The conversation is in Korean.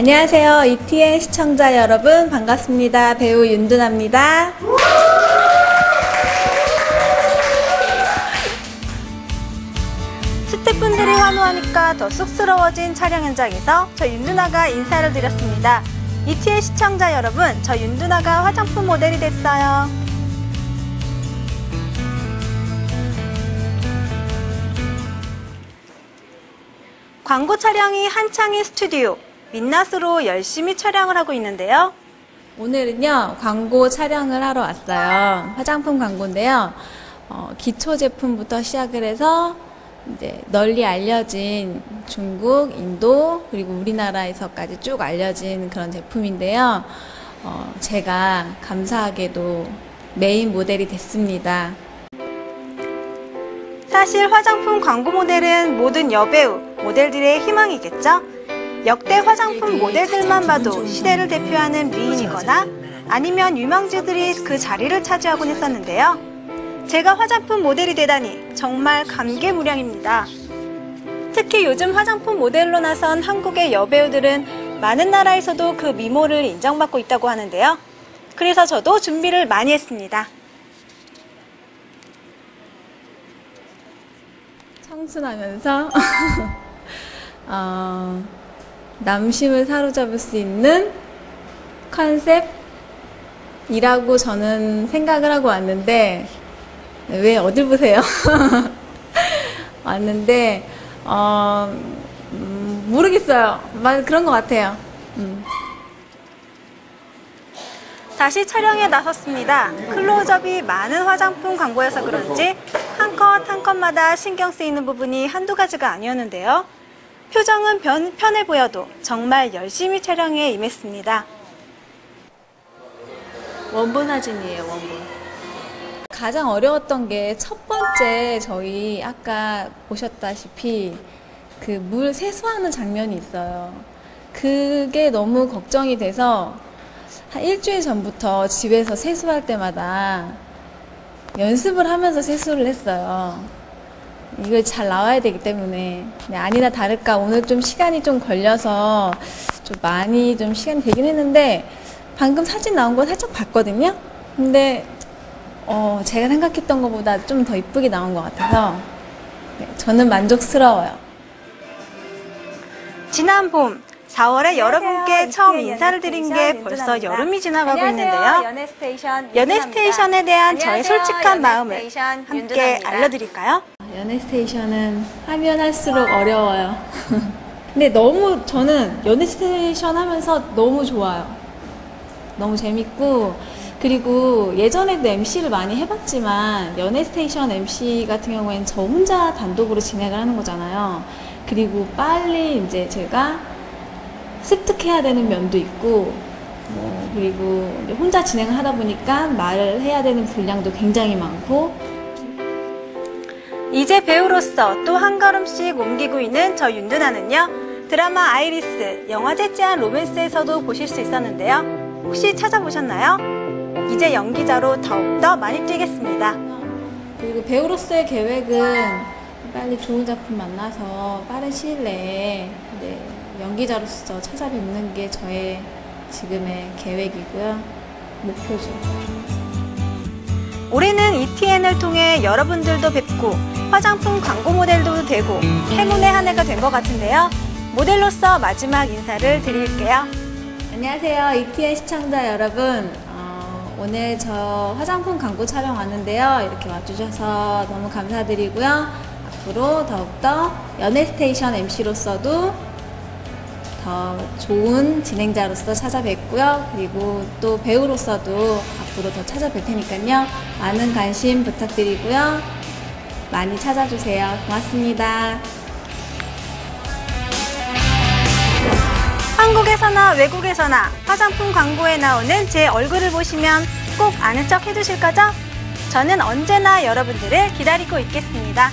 안녕하세요. ETN 시청자 여러분 반갑습니다. 배우 윤두나입니다. 스태프분들이 환호하니까 더 쑥스러워진 촬영 현장에서 저 윤두나가 인사를 드렸습니다. ETN 시청자 여러분, 저 윤두나가 화장품 모델이 됐어요. 광고 촬영이 한창인 스튜디오 민낯으로 열심히 촬영을 하고 있는데요. 오늘은요 광고 촬영을 하러 왔어요. 화장품 광고인데요. 어, 기초 제품부터 시작을 해서 이제 널리 알려진 중국, 인도 그리고 우리나라에서까지 쭉 알려진 그런 제품인데요. 어, 제가 감사하게도 메인 모델이 됐습니다. 사실 화장품 광고 모델은 모든 여배우, 모델들의 희망이겠죠? 역대 화장품 모델들만 봐도 시대를 대표하는 미인이거나 아니면 유망주들이 그 자리를 차지하곤 했었는데요. 제가 화장품 모델이 되다니 정말 감개무량입니다. 특히 요즘 화장품 모델로 나선 한국의 여배우들은 많은 나라에서도 그 미모를 인정받고 있다고 하는데요. 그래서 저도 준비를 많이 했습니다. 청순하면서 어, 남심을 사로잡을 수 있는 컨셉이라고 저는 생각을 하고 왔는데 왜 어딜 보세요? 왔는데 어, 음, 모르겠어요. 막 그런 것 같아요. 음. 다시 촬영에 나섰습니다. 클로즈업이 많은 화장품 광고여서 그런지 한 컷 한 컷마다 신경 쓰이는 부분이 한두 가지가 아니었는데요. 표정은 변, 편해 보여도 정말 열심히 촬영에 임했습니다. 원본 사진이에요, 원본. 가장 어려웠던 게 첫 번째 저희 아까 보셨다시피 그 물 세수하는 장면이 있어요. 그게 너무 걱정이 돼서 한 일주일 전부터 집에서 세수할 때마다 연습을 하면서 세수를 했어요. 이걸 잘 나와야 되기 때문에 네, 아니나 다를까 오늘 좀 시간이 좀 걸려서 좀 많이 좀 시간이 되긴 했는데 방금 사진 나온 거 살짝 봤거든요. 근데 어, 제가 생각했던 것보다 좀 더 이쁘게 나온 것 같아서 네, 저는 만족스러워요. 지난 봄 4월에 여러분께 처음 인사를 드린 게 벌써 여름이 지나가고 있는데요. 연애스테이션 연애스테이션에 대한 저의. 솔직한 마음을 함께. 알려드릴까요? 연애 스테이션은 하면 할수록 어려워요. 근데 너무 저는 연애 스테이션 하면서 너무 좋아요. 너무 재밌고 그리고 예전에도 MC를 많이 해봤지만 연애 스테이션 MC 같은 경우에는 저 혼자 단독으로 진행을 하는 거잖아요. 그리고 빨리 이제 제가 습득해야 되는 면도 있고 뭐 그리고 혼자 진행을 하다 보니까 말을 해야 되는 분량도 굉장히 많고 이제 배우로서 또 한 걸음씩 옮기고 있는 저 윤두나는요 드라마 아이리스 영화제 째한 로맨스에서도 보실 수 있었는데요 혹시 찾아보셨나요? 이제 연기자로 더욱더 많이 뛰겠습니다 그리고 배우로서의 계획은 빨리 좋은 작품 만나서 빠른 시일 내에 네, 연기자로서 찾아뵙는 게 저의 지금의 계획이고요 목표죠. 올해는 ETN을 통해 여러분들도 뵙고 화장품 광고 모델도 되고 행운의 한 해가 된 것 같은데요. 모델로서 마지막 인사를 드릴게요. 안녕하세요. ETN 시청자 여러분. 어, 오늘 저 화장품 광고 촬영 왔는데요. 이렇게 와주셔서 너무 감사드리고요. 앞으로 더욱더 연애스테이션 MC로서도 더 좋은 진행자로서 찾아뵙고요. 그리고 또 배우로서도 앞으로 더 찾아뵐 테니까요. 많은 관심 부탁드리고요. 많이 찾아주세요. 고맙습니다. 한국에서나 외국에서나 화장품 광고에 나오는 제 얼굴을 보시면 꼭 아는 척 해주실 거죠? 저는 언제나 여러분들을 기다리고 있겠습니다.